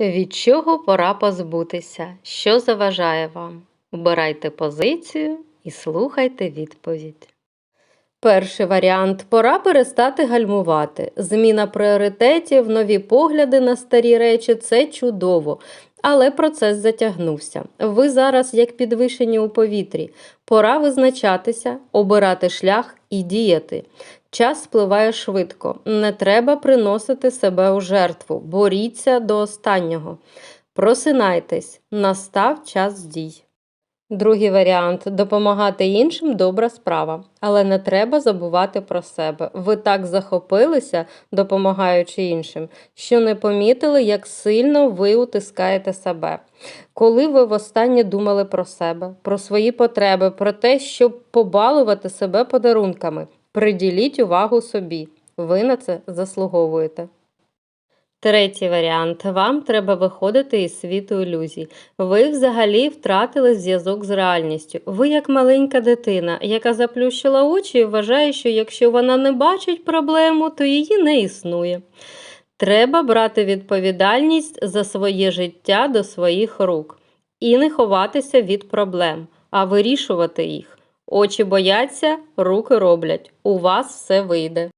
Від чого пора позбутися? Що заважає вам? Обирайте позицію і слухайте відповідь. Перший варіант пора перестати гальмувати. Зміна пріоритетів, нові погляди на старі речі це чудово, але процес затягнувся. Ви зараз як підвищені у повітрі. Пора визначатися, обирати шлях і діяти. Час спливає швидко. Не треба приносити себе у жертву. Боріться до останнього. Просинайтесь, настав час дій. Другий варіант допомагати іншим добра справа, але не треба забувати про себе. Ви так захопилися, допомагаючи іншим, що не помітили, як сильно ви утискаєте себе. Коли ви востаннє думали про себе, про свої потреби, про те, щоб побалувати себе подарунками, приділіть увагу собі. Ви на це заслуговуєте. Третій варіант. Вам треба виходити із світу ілюзій. Ви взагалі втратили зв'язок з реальністю. Ви як маленька дитина, яка заплющила очі і вважає, що якщо вона не бачить проблему, то її не існує. Треба брати відповідальність за своє життя до своїх рук і не ховатися від проблем, а вирішувати їх. Очі бояться, руки роблять. У вас все вийде.